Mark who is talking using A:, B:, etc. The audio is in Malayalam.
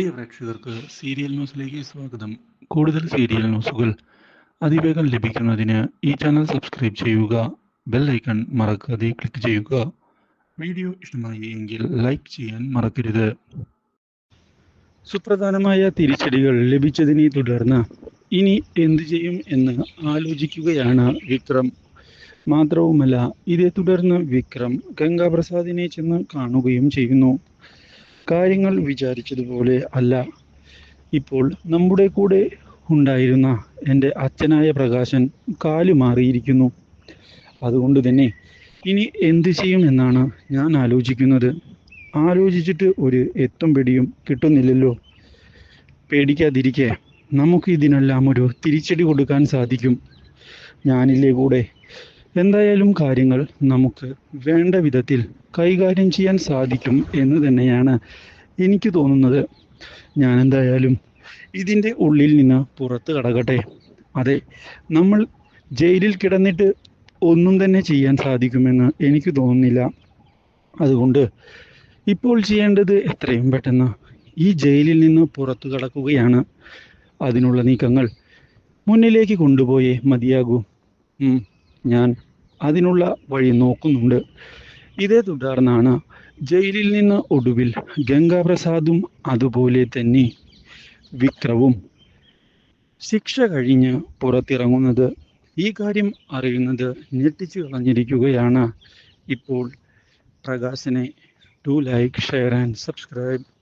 A: പ്രിയ പ്രേക്ഷകർക്ക് സീരിയൽ ന്യൂസിലേക്ക് സ്വാഗതം. കൂടുതൽ സീരിയൽ ന്യൂസുകൾ അതിവേഗം ലഭിക്കുന്നതിന് ഈ ചാനൽ സബ്സ്ക്രൈബ് ചെയ്യുക ബെൽ ഐക്കൺ മറക്കാതെ ക്ലിക്ക് ചെയ്യുക. വീഡിയോ ഇഷ്ടമായി എങ്കിൽ ലൈക്ക് ചെയ്യാൻ മറക്കരുത്. സുപ്രധാനമായ തിരിച്ചടികൾ ലഭിച്ചതിനെ തുടർന്ന് ഇനി എന്തു ചെയ്യും എന്ന് ആലോചിക്കുകയാണ് വിക്രം. മാത്രവുമല്ല ഇതേ തുടർന്ന് വിക്രം ഗംഗാപ്രസാദിനെ ചെന്ന് കാണുകയും ചെയ്യുന്നു. കാര്യങ്ങൾ വിചാരിച്ചതുപോലെ അല്ല. ഇപ്പോൾ നമ്മുടെ കൂടെ ഉണ്ടായിരുന്ന എന്റെ അച്ഛനായ പ്രകാശൻ കാലു മാറിയിരിക്കുന്നു. അതുകൊണ്ട് തന്നെ ഇനി എന്ത് ചെയ്യും എന്നാണ് ഞാൻ ആലോചിക്കുന്നത്. ആലോചിച്ചിട്ട് ഒരു എത്തും പിടിയും കിട്ടുന്നില്ലല്ലോ. പേടിക്കാതിരിക്കെ നമുക്ക് ഇതിനെല്ലാം ഒരു തിരിച്ചടി കൊടുക്കാൻ സാധിക്കും. ഞാനില്ലേ കൂടെ? എന്തായാലും കാര്യങ്ങൾ നമുക്ക് വേണ്ട വിധത്തിൽ കൈകാര്യം ചെയ്യാൻ സാധിക്കും എന്ന് തന്നെയാണ് എനിക്ക് തോന്നുന്നത്. ഞാൻ എന്തായാലും ഇതിന്റെ ഉള്ളിൽ നിന്ന് പുറത്ത് കടകട്ടെ അതെ നമ്മൾ ജയിലിൽ കിടന്നിട്ട് ഒന്നും തന്നെ ചെയ്യാൻ സാധിക്കുമെന്ന് എനിക്ക് തോന്നുന്നില്ല. അതുകൊണ്ട് ഇപ്പോൾ ചെയ്യേണ്ടത് എത്രയും പെട്ടെന്ന് ഈ ജയിലിൽ നിന്ന് പുറത്തു കടക്കുകയാണ്. അതിനുള്ള നീക്കങ്ങൾ മുന്നിലേക്ക് കൊണ്ടുപോയേ മതിയാകൂ. ഞാൻ അതിനുള്ള വഴി നോക്കുന്നുണ്ട്. ഇതേ തുടർന്നാണ് ജയിലിൽ നിന്ന് ഒടുവിൽ ഗംഗാപ്രസാദും അതുപോലെ തന്നെ വിക്രവും ശിക്ഷ കഴിഞ്ഞ് പുറത്തിറങ്ങുന്നത്. ഈ കാര്യം അറിയുന്നത് ഞെട്ടിച്ചു കളഞ്ഞിരിക്കുകയാണ്. ഇപ്പോൾ പ്രകാശനെ to like share and subscribe